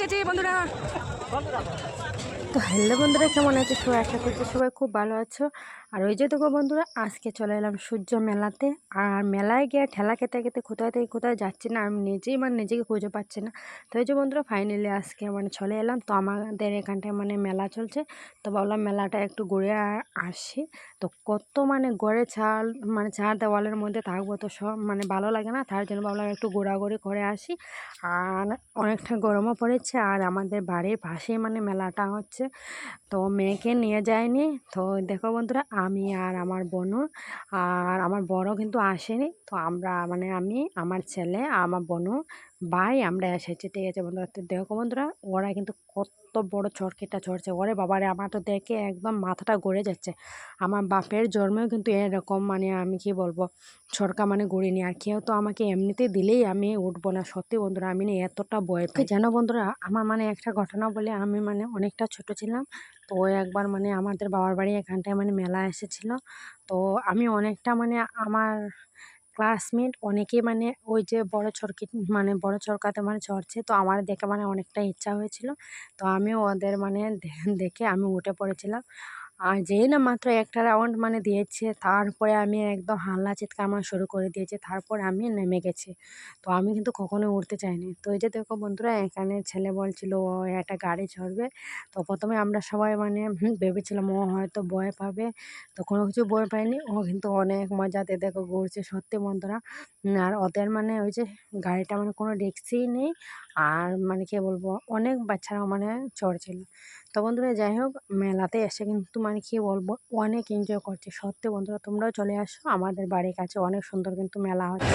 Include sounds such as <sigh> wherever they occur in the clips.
এসেছি বন্ধুরা। তো হ্যালো বন্ধুরা, কেমন আছে? সবাই আশা করছি সবাই খুব ভালো আছো। আর ওই যে দেখো বন্ধুরা, আজকে চলে এলাম সূর্য মেলাতে। আর মেলায় গিয়ে ঠেলা খেতে খেতে কোথায় থেকে কোথায় যাচ্ছি না, আমি নিজেই মানে নিজেকে খুঁজে পাচ্ছি না। তো ওই যে বন্ধুরা ফাইনালি আজকে মানে চলে এলাম। তো আমাদের এখানটায় মানে মেলা চলছে। তো ভাবলাম মেলাটা একটু ঘুরে আসি। তো কত মানে গড়ে ছাল মানে চার দেওয়ালের মধ্যে থাকব তো সব মানে ভালো লাগে না, তার জন্য ভাবলাম একটু ঘোরাঘুরি করে আসি। আর অনেকটা গরমও পড়েছে, আর আমাদের বাড়ির পাশেই মানে মেলাটা হচ্ছে। তো মেয়েকে নিয়ে যায়নি। তো দেখো বন্ধুরা, আমি আর আমার বোন আর আমার বড় কিন্তু আসেনি। তো আমরা মানে আমি, আমার ছেলে, আমার বোনও ভাই আমরা এসেছি। ঠিক আছে বন্ধুরা, তো দেখো বন্ধুরা, ওরা কিন্তু কত বড় চরকিটা চড়ছে। ওরে বাবারে আমার তো দেখে একদম মাথাটা গড়ে যাচ্ছে। আমার বাপের জন্মেও কিন্তু এরকম মানে আমি কি বলব সরকা মানে গড়িনি। আর কেউ তো আমাকে এমনিতে দিলেই আমি উঠবো না। সত্যি বন্ধুরা, আমি না এতটা ভয় পাই। বন্ধুরা, আমার মানে একটা ঘটনা বলে আমি মানে অনেকটা ছোট ছিলাম। তো একবার মানে আমাদের বাবার বাড়ি এখানটায় মানে মেলা এসেছিল। তো আমি অনেকটা মানে আমার ক্লাসমেট অনেকে মানে ওই যে বড় চরকি মানে বড় চরকাতে মানে চড়ছে। তো আমার দেখে মানে অনেকটা ইচ্ছা হয়েছিল। তো আমি ওদের মানে দেখে আমি উঠে পড়েছিলাম। আর যেই না মাত্র একটা রাউন্ড মানে দিয়েছে, তারপরে আমি একদম হাল্লা চিৎকার আমার শুরু করে দিয়েছে, তারপর আমি নেমে গেছি। তো আমি কিন্তু কখনো উঠতে চাইনি। তো এই যে দেখো বন্ধুরা, এখানে ছেলে বলছিল, ও, একটা গাড়ি চড়বে। তো প্রথমে আমরা সবাই মানে ভেবেছিলাম ও হয়তো ভয় পাবে। তো কোনো কিছু ভয় পায়নি। ও কিন্তু অনেক মজাতে দেখো ঘুরছে। সত্যি বন্ধুরা, আর ওদের মানে ওই যে গাড়িটা মানে কোনো রিক্সই নেই। আর মানে কি বলব, অনেক বাচ্চারা মানে চড়ছিল তো বন্ধুরা যাই হোক, মেলাতে এসে কিন্তু মানে কী বলব, অনেক এনজয় করছে। সত্যি বন্ধুরা তোমরাও চলে আসো, আমাদের বাড়ির কাছে অনেক সুন্দর কিন্তু মেলা হচ্ছে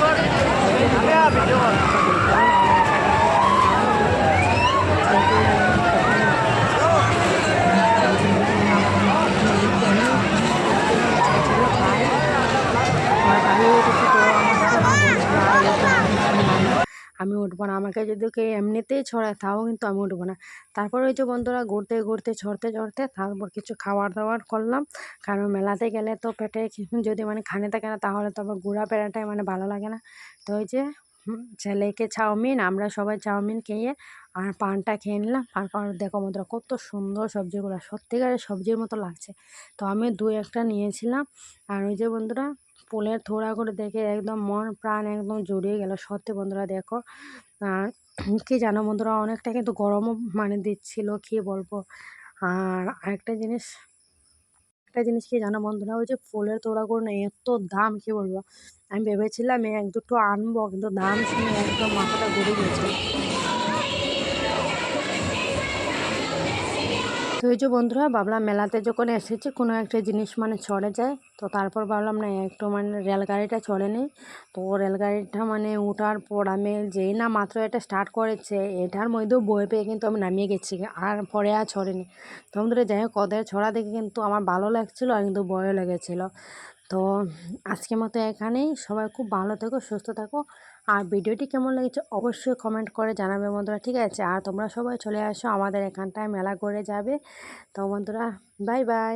উঠবো না। আমাকে যদি কেউ এমনিতেই ছড়ায়, তাও কিন্তু আমি উঠবো না। তারপর ওই যে বন্ধুরা ঘুরতে ঘুরতে, ছড়তে ছড়তে তারপর কিছু খাবার দাবার করলাম। কারণ মেলাতে গেলে তো পেটে <laughs> যদি মানে খানে থাকে না, তাহলে তো আবার ঘোরা পেরাটাই মানে ভালো লাগে না। তো ওই যে ছেলেকে চাউমিন, আমরা সবাই চাউমিন খেয়ে আর পানটা খেয়ে নিলাম। কারণ দেখো বন্ধুরা কত সুন্দর সবজিগুলো, সত্যিকারের সবজির মতো লাগছে। তো আমি দু একটা নিয়েছিলাম। আর ওই যে বন্ধুরা ফুলের করে দেখে একদম মন, প্রাণ একদম জুড়িয়ে গেল। সত্যি বন্ধুরা দেখো, আর কি জানো বন্ধুরা, অনেকটা কিন্তু গরমও মানে দিচ্ছিল, কী বলব? আর আরেকটা জিনিস একটা জিনিস কি জানো বন্ধুরা, ওই যে ফুলের তোড়াগুলো না, এত দাম, কি বলব? আমি ভেবেছিলাম এক দুটো আনব, কিন্তু দাম শুনে একদম মাথাটা ঘুরে গেছে। তো যে বন্ধুরা, ভাবলাম মেলাতে যখন এসেছি, কোনো একটা জিনিস মানে চড়ে যায়। তো তারপর ভাবলাম, না, একটু মানে রেলগাড়িটা চড়ে নিই। তো রেলগাড়িটা মানে ওঠার পর আমি যেই না মাত্র এটা স্টার্ট করেছে, এটার মধ্যেও বই পেয়ে কিন্তু আমি নামিয়ে গেছি, আর পরে আর ছড়েনি তো যাই হোক, ওদের ছড়া দেখে কিন্তু আমার ভালো লাগছিল আর কিন্তু ভয়ও লেগেছিলো। তো আজকের মতো এখানেই। সবাই খুব ভালো থেকো, সুস্থ থাকো। আর ভিডিওটি কেমন লেগেছে অবশ্যই কমেন্ট করে জানাবে বন্ধুরা, ঠিক আছে? আর তোমরা সবাই চলে আসো আমাদের এখানটায়, মেলা করে যাবে। তো বন্ধুরা বাই বাই